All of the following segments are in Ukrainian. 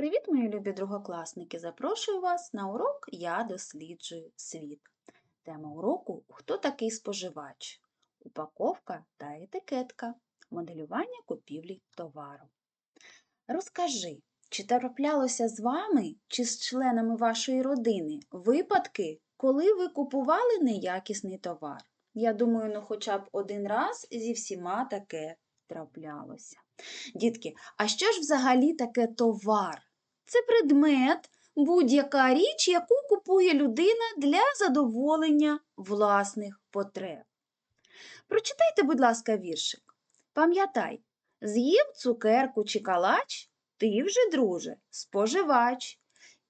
Привіт, мої любі другокласники! Запрошую вас на урок Я досліджую світ. Тема уроку Хто такий споживач? Упаковка та етикетка. Моделювання купівлі товару. Розкажи, чи траплялося з вами чи з членами вашої родини випадки, коли ви купували неякісний товар? Я думаю, ну хоча б один раз зі всіма таке траплялося. Дітки, а що ж взагалі таке товар? Це предмет, будь-яка річ, яку купує людина для задоволення власних потреб. Прочитайте, будь ласка, віршик. Пам'ятай, з'їв цукерку чи калач, ти вже, друже, споживач.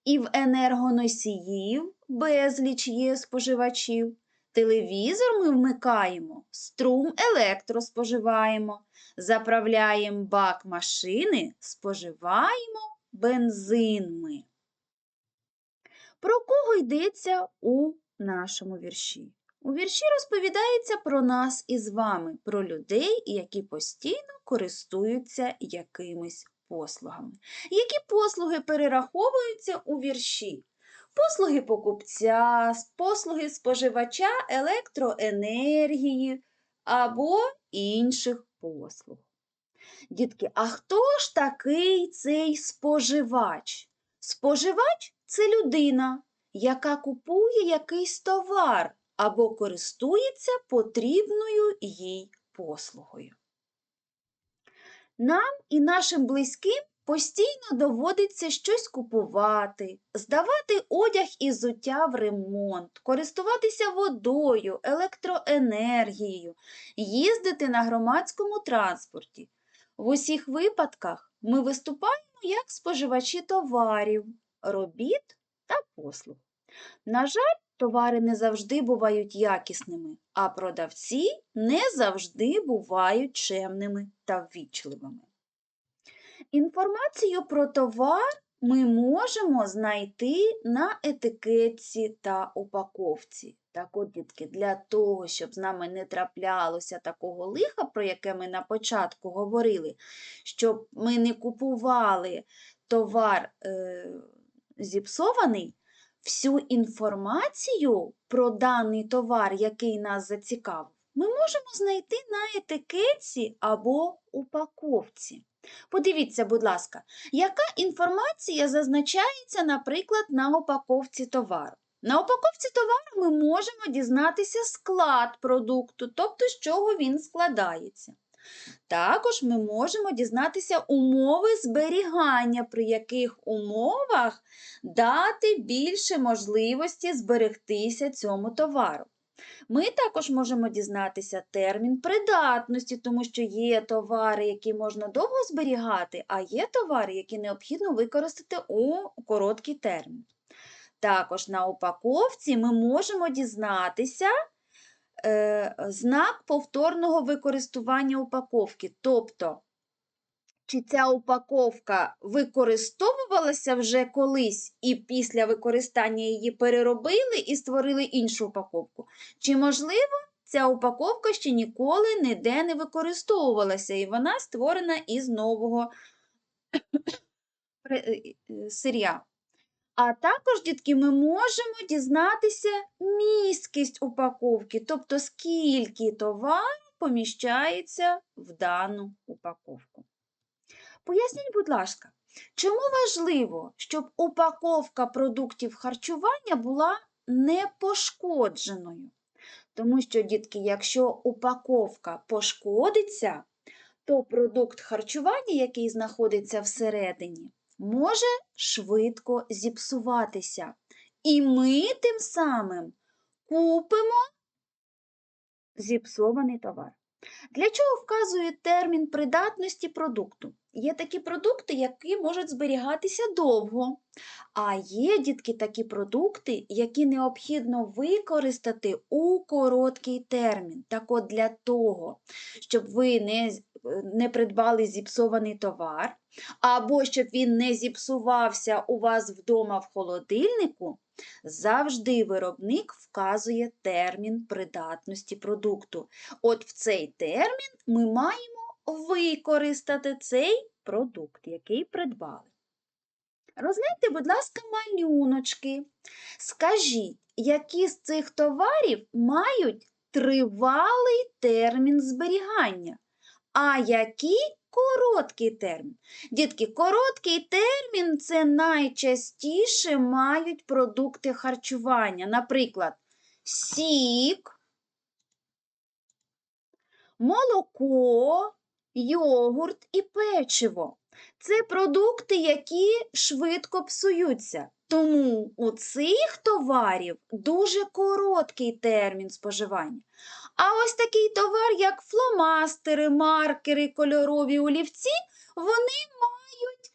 І в енергоносіїв безліч є споживачів. Телевізор ми вмикаємо, струм електро споживаємо, заправляємо бак машини, споживаємо бензин ми. Про кого йдеться у нашому вірші? У вірші розповідається про нас із вами, про людей, які постійно користуються якимись послугами. Які послуги перераховуються у вірші? Послуги покупця, послуги споживача електроенергії або інших послуг. Дітки, а хто ж такий цей споживач? Споживач це людина, яка купує якийсь товар або користується потрібною їй послугою. Нам і нашим близьким постійно доводиться щось купувати, здавати одяг і взуття в ремонт, користуватися водою, електроенергією, їздити на громадському транспорті. В усіх випадках ми виступаємо як споживачі товарів, робіт та послуг. На жаль, товари не завжди бувають якісними, а продавці не завжди бувають чемними та ввічливими. Інформацію про товар ми можемо знайти на етикетці та упаковці. Так от, дітки, для того, щоб з нами не траплялося такого лиха, про яке ми на початку говорили, щоб ми не купували товар е, зіпсований, всю інформацію про даний товар, який нас зацікавив, ми можемо знайти на етикетці або упаковці. Подивіться, будь ласка, яка інформація зазначається, наприклад, на упаковці товару. На упаковці товару ми можемо дізнатися склад продукту, тобто з чого він складається. Також ми можемо дізнатися умови зберігання, при яких умовах дати більше можливості зберегтися цьому товару. Ми також можемо дізнатися термін придатності, тому що є товари, які можна довго зберігати, а є товари, які необхідно використати у короткий термін. Також на упаковці ми можемо дізнатися е, знак повторного використання упаковки. Тобто, чи ця упаковка використовувалася вже колись і після використання її переробили і створили іншу упаковку? Чи, можливо, ця упаковка ще ніколи ніде не використовувалася, і вона створена із нового сиря? А також, дітки, ми можемо дізнатися міськість упаковки, тобто скільки товару поміщається в дану упаковку. Поясніть, будь ласка, чому важливо, щоб упаковка продуктів харчування була непошкодженою? Тому що, дітки, якщо упаковка пошкодиться, то продукт харчування, який знаходиться всередині, може швидко зіпсуватися. І ми тим самим купимо зіпсований товар. Для чого вказує термін придатності продукту? Є такі продукти, які можуть зберігатися довго, а є, дітки, такі продукти, які необхідно використати у короткий термін. Так от для того, щоб ви не не придбали зіпсований товар, або щоб він не зіпсувався у вас вдома в холодильнику, завжди виробник вказує термін придатності продукту. От в цей термін ми маємо використати цей продукт, який придбали. Розгляньте, будь ласка, малюночки. Скажіть, які з цих товарів мають тривалий термін зберігання, а які короткий термін? Дітки, короткий термін це найчастіше мають продукти харчування. Наприклад, сік, молоко, йогурт і печиво. Це продукти, які швидко псуються. Тому у цих товарів дуже короткий термін споживання. А ось такий товар, як фломастери, маркери, кольорові олівці, вони мають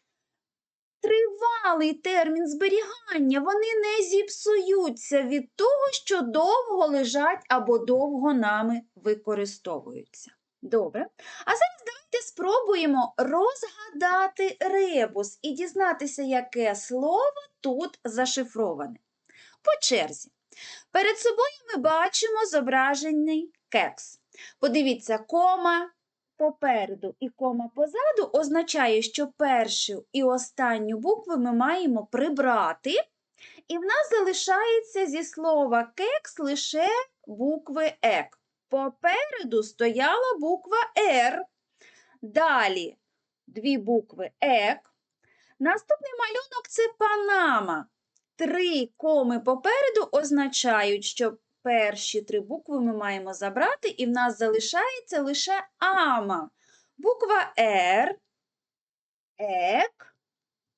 тривалий термін зберігання. Вони не зіпсуються від того, що довго лежать або довго нами використовуються. Добре. А зараз давайте спробуємо розгадати ребус і дізнатися, яке слово тут зашифроване. По черзі. Перед собою ми бачимо зображений кекс. Подивіться, кома попереду і кома позаду означає, що першу і останню букви ми маємо прибрати, і в нас залишається зі слова кекс лише букви ек. Попереду стояла буква Р. Далі дві букви ЕК. Наступний малюнок це Панама. Три коми попереду означають, що перші три букви ми маємо забрати, і в нас залишається лише ама. Буква Р, ЕК,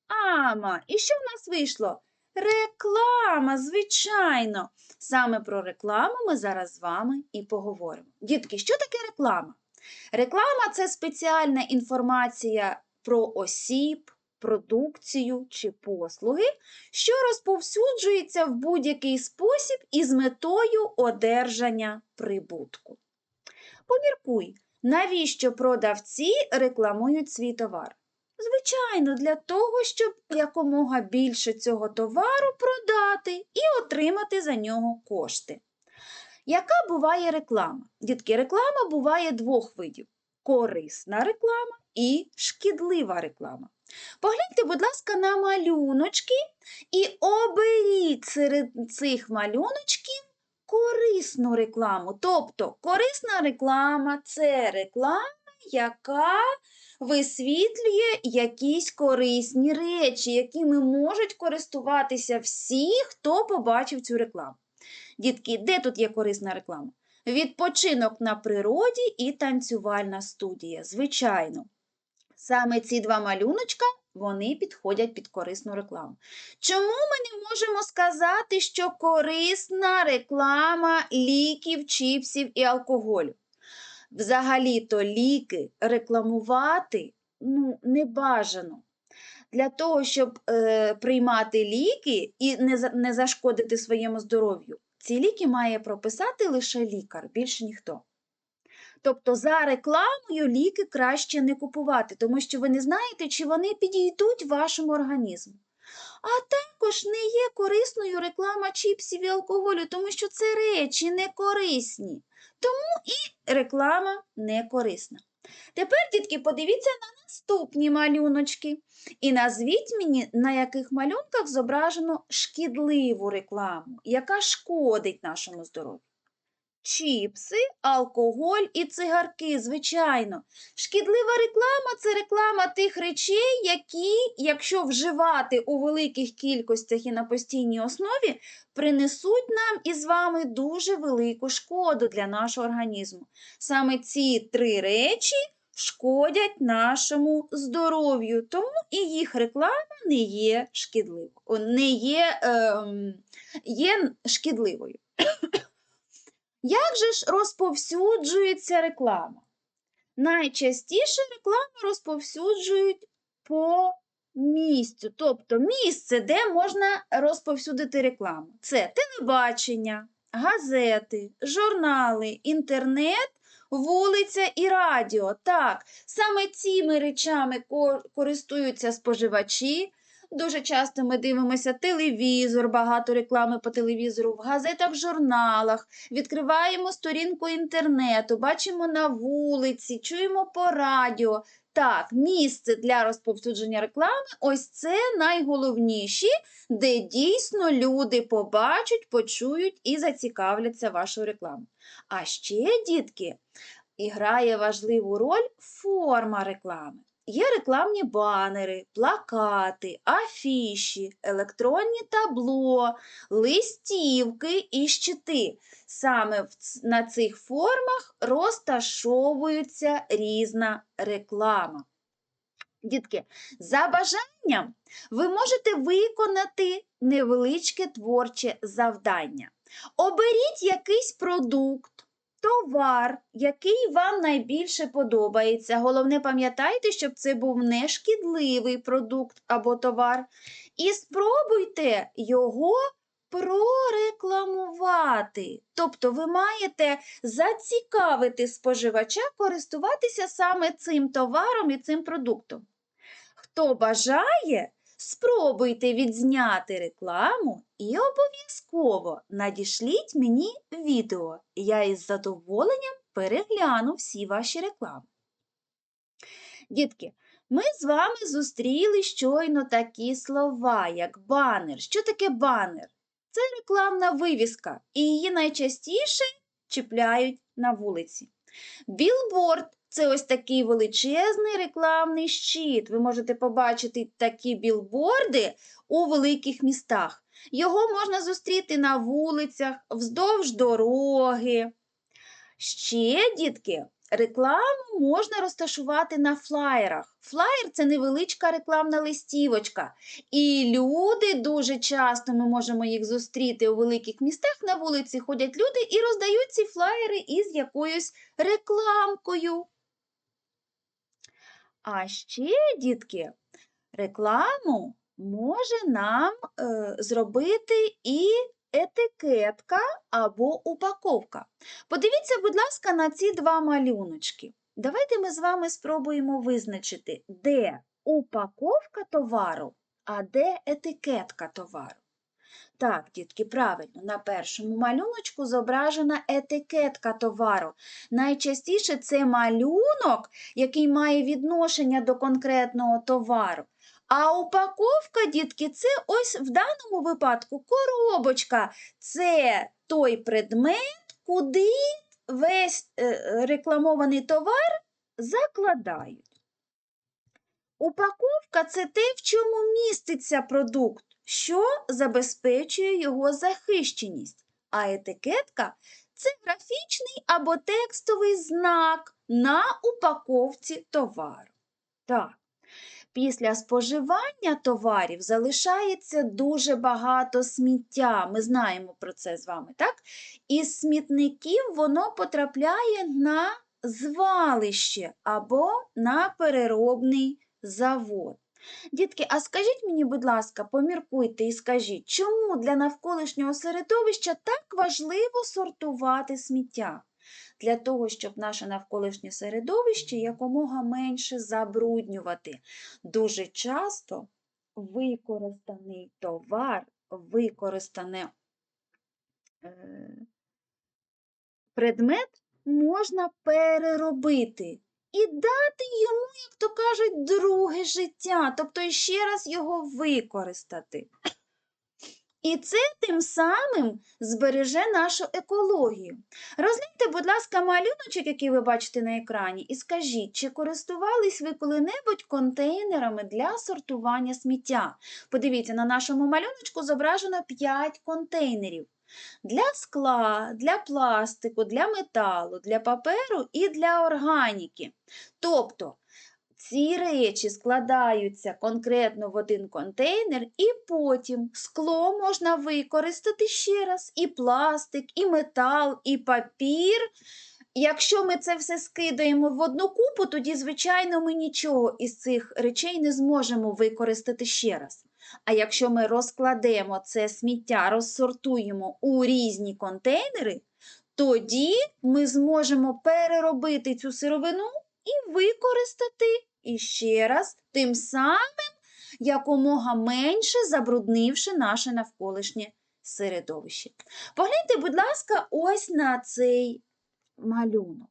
ама. І що в нас вийшло? Реклама, звичайно. Саме про рекламу ми зараз з вами і поговоримо. Дітки, що таке реклама? Реклама це спеціальна інформація про осіб, продукцію чи послуги, що розповсюджується в будь-який спосіб із метою одержання прибутку. Поміркуй, навіщо продавці рекламують свій товар? Звичайно, для того, щоб якомога більше цього товару продати і отримати за нього кошти. Яка буває реклама? Дітки, реклама буває двох видів: корисна реклама і шкідлива реклама. Погляньте, будь ласка, на малюночки і оберіть серед цих малюночків корисну рекламу. Тобто корисна реклама це реклама, яка висвітлює якісь корисні речі, якими можуть користуватися всі, хто побачив цю рекламу. Дітки, де тут є корисна реклама? Відпочинок на природі і танцювальна студія. Звичайно. Саме ці два малюночка вони підходять під корисну рекламу. Чому ми не можемо сказати, що корисна реклама ліків, чіпсів і алкоголю? Взагалі-то ліки рекламувати ну, не бажано. Для того, щоб е, приймати ліки і не, не зашкодити своєму здоров'ю, ці ліки має прописати лише лікар, більше ніхто. Тобто за рекламою ліки краще не купувати, тому що ви не знаєте, чи вони підійдуть вашому організму. А також не є корисною реклама чіпсів і алкоголю, тому що це речі не корисні. Тому і реклама не корисна. Тепер, дітки, подивіться на наступні малюночки. І назвіть мені, на яких малюнках зображено шкідливу рекламу, яка шкодить нашому здоров'ю. Чіпси, алкоголь і цигарки, звичайно. Шкідлива реклама це реклама тих речей, які, якщо вживати у великих кількостях і на постійній основі, принесуть нам із вами дуже велику шкоду для нашого організму. Саме ці три речі шкодять нашому здоров'ю, тому і їх реклама не є шкідливою, не є, ем, є шкідливою. Як же ж розповсюджується реклама? Найчастіше рекламу розповсюджують по місцю, тобто місце, де можна розповсюдити рекламу. Це телебачення, газети, журнали, інтернет, вулиця і радіо. Так, саме цими речами користуються споживачі. Дуже часто ми дивимося телевізор, багато реклами по телевізору, в газетах, журналах, відкриваємо сторінку інтернету, бачимо на вулиці, чуємо по радіо. Так, місце для розповсюдження реклами ось це найголовніші, де дійсно люди побачать, почують і зацікавляться вашою рекламою. А ще, дітки, і грає важливу роль форма реклами. Є рекламні банери, плакати, афіші, електронні табло, листівки і щити. Саме на цих формах розташовується різна реклама. Дітки, за бажанням ви можете виконати невеличке творче завдання. Оберіть якийсь продукт, товар, який вам найбільше подобається. Головне, пам'ятайте, щоб це був не шкідливий продукт або товар. І спробуйте його прорекламувати. Тобто ви маєте зацікавити споживача користуватися саме цим товаром і цим продуктом. Хто бажає, спробуйте відзняти рекламу і обов'язково надішліть мені відео. Я із задоволенням перегляну всі ваші реклами. Дітки, ми з вами зустріли щойно такі слова, як банер. Що таке банер? Це рекламна вивіска, і її найчастіше чіпляють на вулиці. Білборд це ось такий величезний рекламний щит. Ви можете побачити такі білборди у великих містах. Його можна зустріти на вулицях, вздовж дороги. Ще, дітки, рекламу можна розташувати на флаєрах. Флаєр це невеличка рекламна листівочка. І люди дуже часто ми можемо їх зустріти у великих містах на вулиці. Ходять люди і роздають ці флаєри із якоюсь рекламкою. А ще, дітки, рекламу може нам е, зробити і етикетка або упаковка. Подивіться, будь ласка, на ці два малюночки. Давайте ми з вами спробуємо визначити, де упаковка товару, а де етикетка товару. Так, дітки, правильно, на першому малюночку зображена етикетка товару. Найчастіше це малюнок, який має відношення до конкретного товару. А упаковка, дітки, це ось в даному випадку коробочка. Це той предмет, куди весь е, рекламований товар закладають. Упаковка це те, в чому міститься продукт, що забезпечує його захищеність. А етикетка це графічний або текстовий знак на упаковці товару. Так. Після споживання товарів залишається дуже багато сміття. Ми знаємо про це з вами, так? Із смітників воно потрапляє на звалище або на переробний завод. Дітки, а скажіть мені, будь ласка, поміркуйте і скажіть, чому для навколишнього середовища так важливо сортувати сміття? Для того, щоб наше навколишнє середовище якомога менше забруднювати. Дуже часто використаний товар, використане е, предмет можна переробити і дати йому, як то кажуть, друге життя, тобто ще раз його використати. І це тим самим збереже нашу екологію. Розгляньте, будь ласка, малюночок, який ви бачите на екрані, і скажіть, чи користувались ви коли-небудь контейнерами для сортування сміття? Подивіться, на нашому малюночку зображено 5 контейнерів. Для скла, для пластику, для металу, для паперу і для органіки. Тобто ці речі складаються конкретно в один контейнер, і потім скло можна використати ще раз, і пластик, і метал, і папір. Якщо ми це все скидаємо в одну купу, тоді, звичайно, ми нічого із цих речей не зможемо використати ще раз. А якщо ми розкладемо це сміття, розсортуємо у різні контейнери, тоді ми зможемо переробити цю сировину і використати іще раз, тим самим якомога менше забруднивши наше навколишнє середовище. Погляньте, будь ласка, ось на цей малюнок.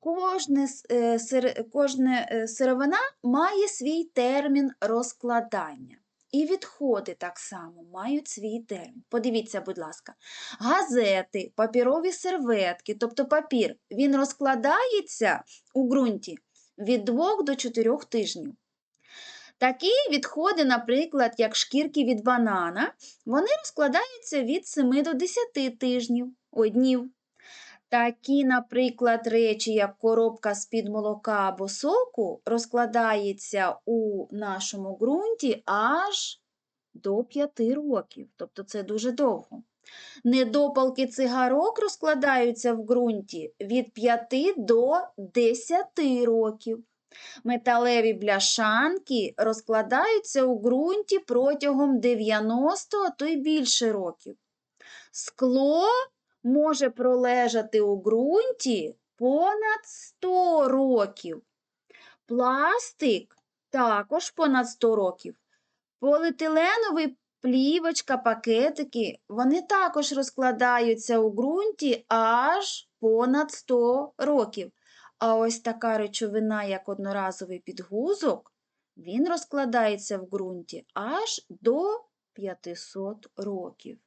Кожне, е, сир- кожне е, сировина має свій термін розкладання. І відходи так само мають свій термін. Подивіться, будь ласка, газети, папірові серветки, тобто папір, він розкладається у ґрунті від 2 до 4 тижнів. Такі відходи, наприклад, як шкірки від банана, вони розкладаються від 7 до 10 тижнів, ой, днів. Такі, наприклад, речі, як коробка з-під молока або соку, розкладається у нашому ґрунті аж до 5 років, тобто це дуже довго. Недопалки цигарок розкладаються в ґрунті від 5 до 10 років. Металеві бляшанки розкладаються у ґрунті протягом 90, а то й більше років. Скло може пролежати у ґрунті понад 100 років. Пластик також понад 100 років. Поліетиленовий плівочка, пакетики, вони також розкладаються у ґрунті аж понад 100 років. А ось така речовина, як одноразовий підгузок, він розкладається в ґрунті аж до 500 років.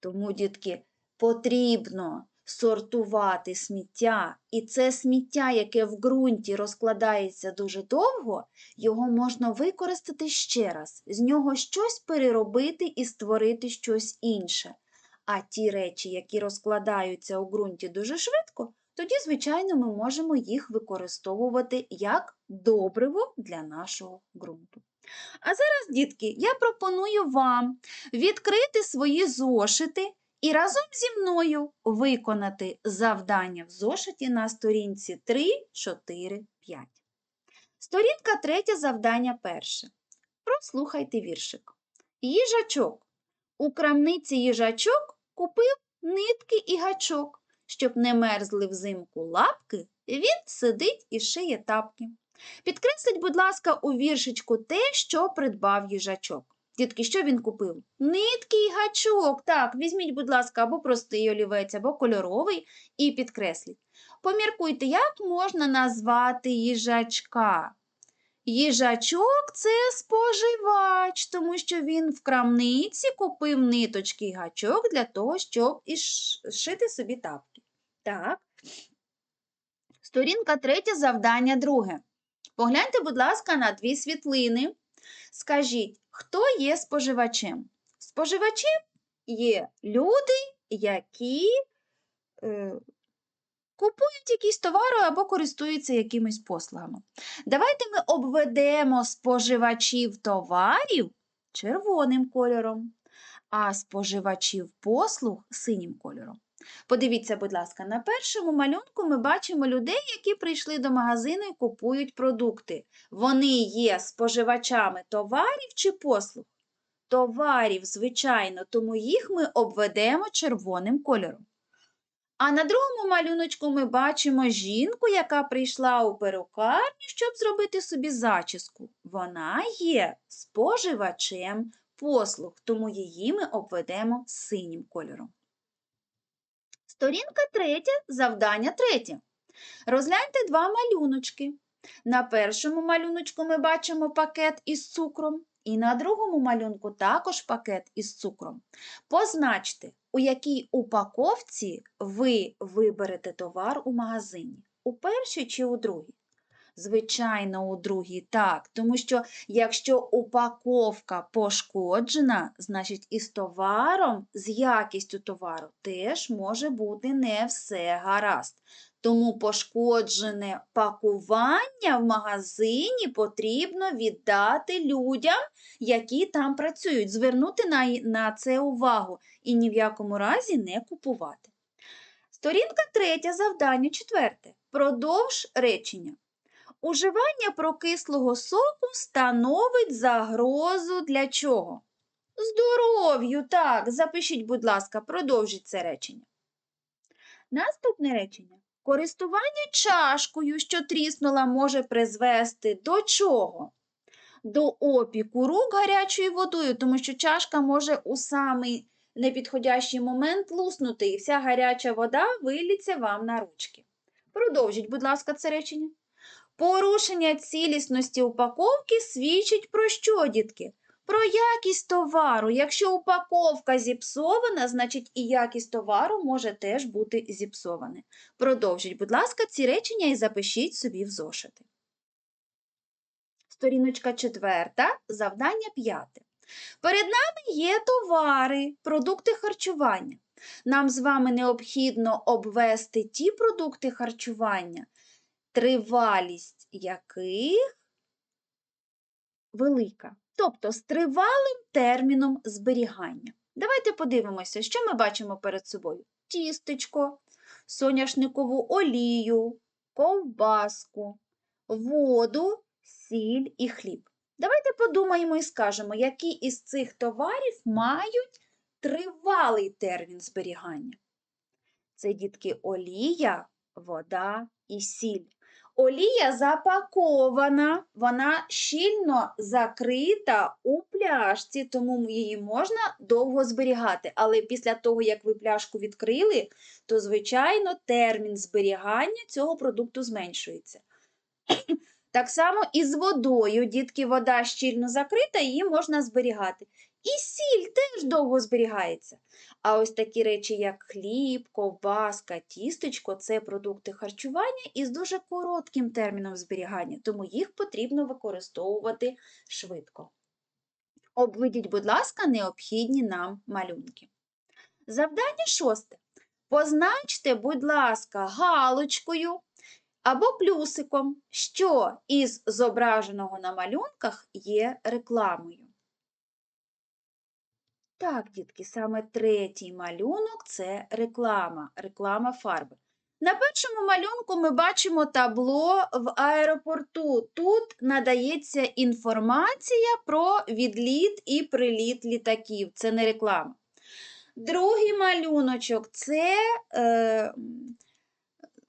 Тому, дітки, потрібно сортувати сміття, і це сміття, яке в ґрунті розкладається дуже довго, його можна використати ще раз, з нього щось переробити і створити щось інше. А ті речі, які розкладаються у ґрунті дуже швидко, тоді, звичайно, ми можемо їх використовувати як добриво для нашого ґрунту. А зараз, дітки, я пропоную вам відкрити свої зошити і разом зі мною виконати завдання в зошиті на сторінці 3, 4, 5. Сторінка третя, завдання перше. Прослухайте віршик. Їжачок. У крамниці їжачок купив нитки і гачок. Щоб не мерзли взимку лапки, він сидить і шиє тапки. Підкресліть, будь ласка, у віршичку те, що придбав їжачок. Дітки, що він купив? Нитки і гачок. Так, візьміть, будь ласка, або простий олівець, або кольоровий, і підкресліть. Поміркуйте, як можна назвати їжачка? Їжачок це споживач, тому що він в крамниці купив ниточки і гачок для того, щоб шити собі тапки. Так. Сторінка третя, завдання друге. Погляньте, будь ласка, на дві світлини. Скажіть, хто є споживачем? Споживачем є люди, які е, купують якісь товари або користуються якимись послугами. Давайте ми обведемо споживачів товарів червоним кольором, а споживачів послуг синім кольором. Подивіться, будь ласка, на першому малюнку ми бачимо людей, які прийшли до магазину і купують продукти. Вони є споживачами товарів чи послуг? Товарів, звичайно, тому їх ми обведемо червоним кольором. А на другому малюночку ми бачимо жінку, яка прийшла у перукарню, щоб зробити собі зачіску. Вона є споживачем послуг, тому її ми обведемо синім кольором. Сторінка третя, завдання третє. Розгляньте два малюночки. На першому малюночку ми бачимо пакет із цукром, і на другому малюнку також пакет із цукром. Позначте, у якій упаковці ви виберете товар у магазині. У першій чи у другій? Звичайно, у другій так, тому що якщо упаковка пошкоджена, значить і з товаром, з якістю товару теж може бути не все гаразд. Тому пошкоджене пакування в магазині потрібно віддати людям, які там працюють, звернути на, на це увагу і ні в якому разі не купувати. Сторінка третя, завдання четверте. Продовж речення. Уживання прокислого соку становить загрозу для чого? Здоров'ю, так, запишіть, будь ласка, продовжіть це речення. Наступне речення. Користування чашкою, що тріснула, може призвести до чого? До опіку рук гарячою водою, тому що чашка може у самий непідходящий момент луснути, і вся гаряча вода виліться вам на ручки. Продовжіть, будь ласка, це речення. Порушення цілісності упаковки свідчить про що, дітки? Про якість товару. Якщо упаковка зіпсована, значить і якість товару може теж бути зіпсована. Продовжіть, будь ласка, ці речення і запишіть собі в зошити. Сторіночка четверта, завдання п'яте. Перед нами є товари, продукти харчування. Нам з вами необхідно обвести ті продукти харчування, тривалість яких велика, тобто з тривалим терміном зберігання. Давайте подивимося, що ми бачимо перед собою: тістечко, соняшникову олію, ковбаску, воду, сіль і хліб. Давайте подумаємо і скажемо, які із цих товарів мають тривалий термін зберігання. Це дітки олія, вода і сіль. Олія запакована, вона щільно закрита у пляшці, тому її можна довго зберігати. Але після того, як ви пляшку відкрили, то, звичайно, термін зберігання цього продукту зменшується. Так само і з водою, дітки, вода щільно закрита, її можна зберігати. І сіль теж довго зберігається. А ось такі речі, як хліб, ковбаска, тістечко це продукти харчування із дуже коротким терміном зберігання, тому їх потрібно використовувати швидко. Обведіть, будь ласка, необхідні нам малюнки. Завдання шосте. Позначте, будь ласка, галочкою або плюсиком, що із зображеного на малюнках є рекламою. Так, дітки, саме третій малюнок це реклама, реклама фарби. На першому малюнку ми бачимо табло в аеропорту. Тут надається інформація про відліт і приліт літаків. Це не реклама. Другий малюночок це е,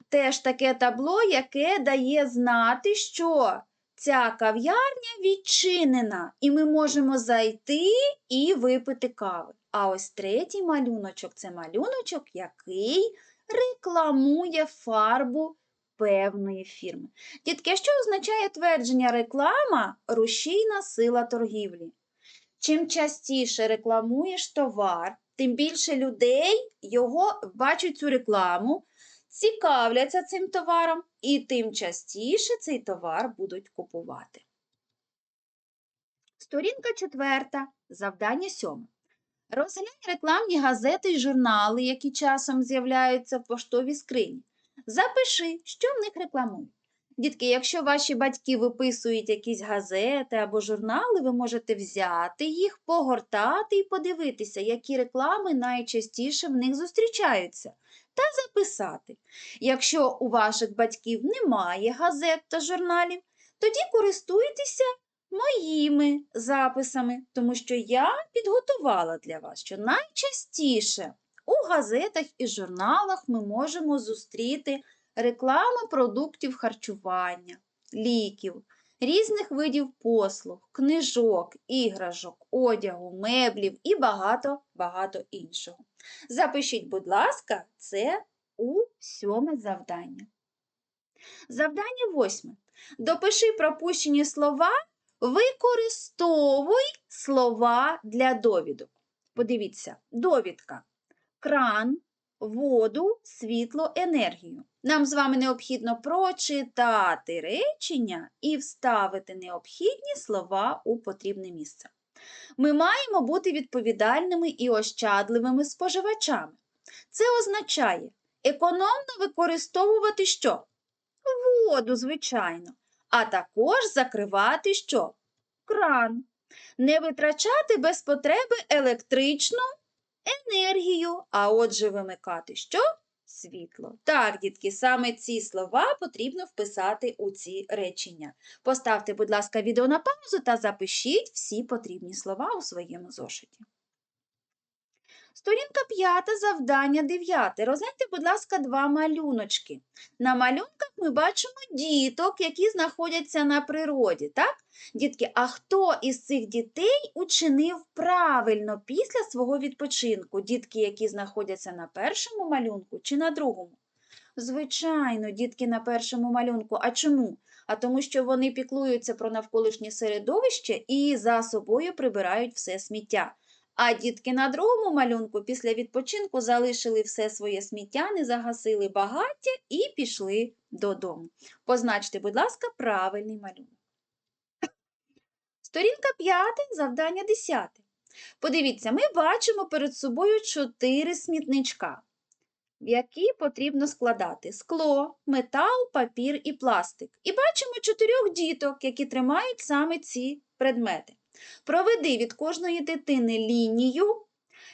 теж таке табло, яке дає знати, що ця кав'ярня відчинена, і ми можемо зайти і випити кави. А ось третій малюночок це малюночок, який рекламує фарбу певної фірми. Дітки, що означає твердження реклама рушійна сила торгівлі? Чим частіше рекламуєш товар, тим більше людей його бачать цю рекламу, цікавляться цим товаром і тим частіше цей товар будуть купувати. Сторінка четверта, завдання сьоме. Розглянь рекламні газети й журнали, які часом з'являються в поштовій скрині. Запиши, що в них рекламують. Дітки, якщо ваші батьки виписують якісь газети або журнали, ви можете взяти їх, погортати і подивитися, які реклами найчастіше в них зустрічаються, та записати. Якщо у ваших батьків немає газет та журналів, тоді користуйтеся моїми записами, тому що я підготувала для вас, що найчастіше у газетах і журналах ми можемо зустріти реклами продуктів харчування, ліків, різних видів послуг, книжок, іграшок, одягу, меблів і багато-багато іншого. Запишіть, будь ласка, це у сьоме завдання. Завдання восьме. Допиши пропущені слова, використовуй слова для довідок. Подивіться, довідка. Кран, воду, світло, енергію. Нам з вами необхідно прочитати речення і вставити необхідні слова у потрібне місце. Ми маємо бути відповідальними і ощадливими споживачами. Це означає економно використовувати що? Воду, звичайно, а також закривати що? Кран. Не витрачати без потреби електричну енергію, а отже, вимикати що? Світло. Так, дітки, саме ці слова потрібно вписати у ці речення. Поставте, будь ласка, відео на паузу та запишіть всі потрібні слова у своєму зошиті. Сторінка п'ята, завдання дев'яте. Розгляньте, будь ласка, два малюночки. На малюнках ми бачимо діток, які знаходяться на природі. так? Дітки, а хто із цих дітей учинив правильно після свого відпочинку? Дітки, які знаходяться на першому малюнку чи на другому? Звичайно, дітки на першому малюнку. А чому? А тому, що вони піклуються про навколишнє середовище і за собою прибирають все сміття. А дітки на другому малюнку після відпочинку залишили все своє сміття, не загасили багаття і пішли додому. Позначте, будь ласка, правильний малюнок. Сторінка 5, завдання 10. Подивіться, ми бачимо перед собою чотири смітничка, в які потрібно складати скло, метал, папір і пластик. І бачимо чотирьох діток, які тримають саме ці предмети. Проведи від кожної дитини лінію,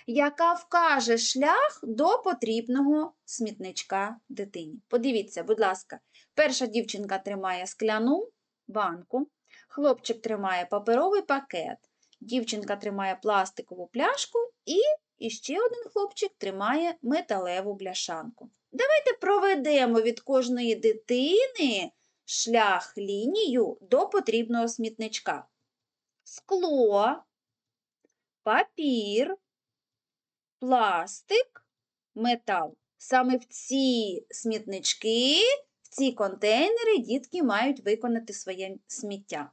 яка вкаже шлях до потрібного смітничка дитині. Подивіться, будь ласка, перша дівчинка тримає скляну банку, хлопчик тримає паперовий пакет, дівчинка тримає пластикову пляшку і іще один хлопчик тримає металеву бляшанку. Давайте проведемо від кожної дитини шлях лінію до потрібного смітничка. Скло, папір, пластик, метал. Саме в ці смітнички, в ці контейнери дітки мають виконати своє сміття.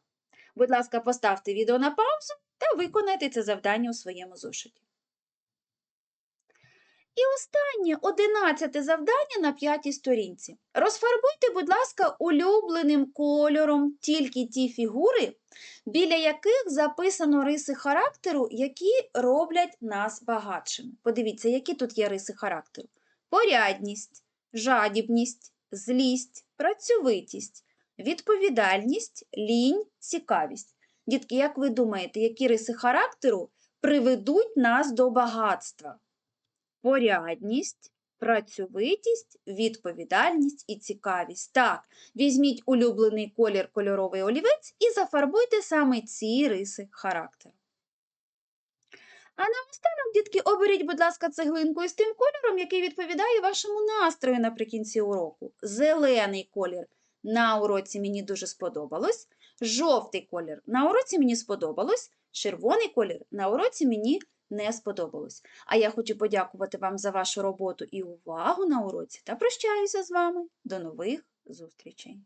Будь ласка, поставте відео на паузу та виконайте це завдання у своєму зошиті. І останнє, одинадцяте завдання на п'ятій сторінці. Розфарбуйте, будь ласка, улюбленим кольором тільки ті фігури, біля яких записано риси характеру, які роблять нас багатшими. Подивіться, які тут є риси характеру: порядність, жадібність, злість, працьовитість, відповідальність, лінь, цікавість. Дітки, як ви думаєте, які риси характеру приведуть нас до багатства? Порядність, працьовитість, відповідальність і цікавість. Так, візьміть улюблений колір кольоровий олівець і зафарбуйте саме ці риси характеру. А наостанок, дітки, оберіть, будь ласка, цеглинку із тим кольором, який відповідає вашому настрою наприкінці уроку. Зелений колір на уроці мені дуже сподобалось. Жовтий колір на уроці мені сподобалось. Червоний колір на уроці мені не сподобалось. А я хочу подякувати вам за вашу роботу і увагу на уроці та прощаюся з вами. До нових зустрічей!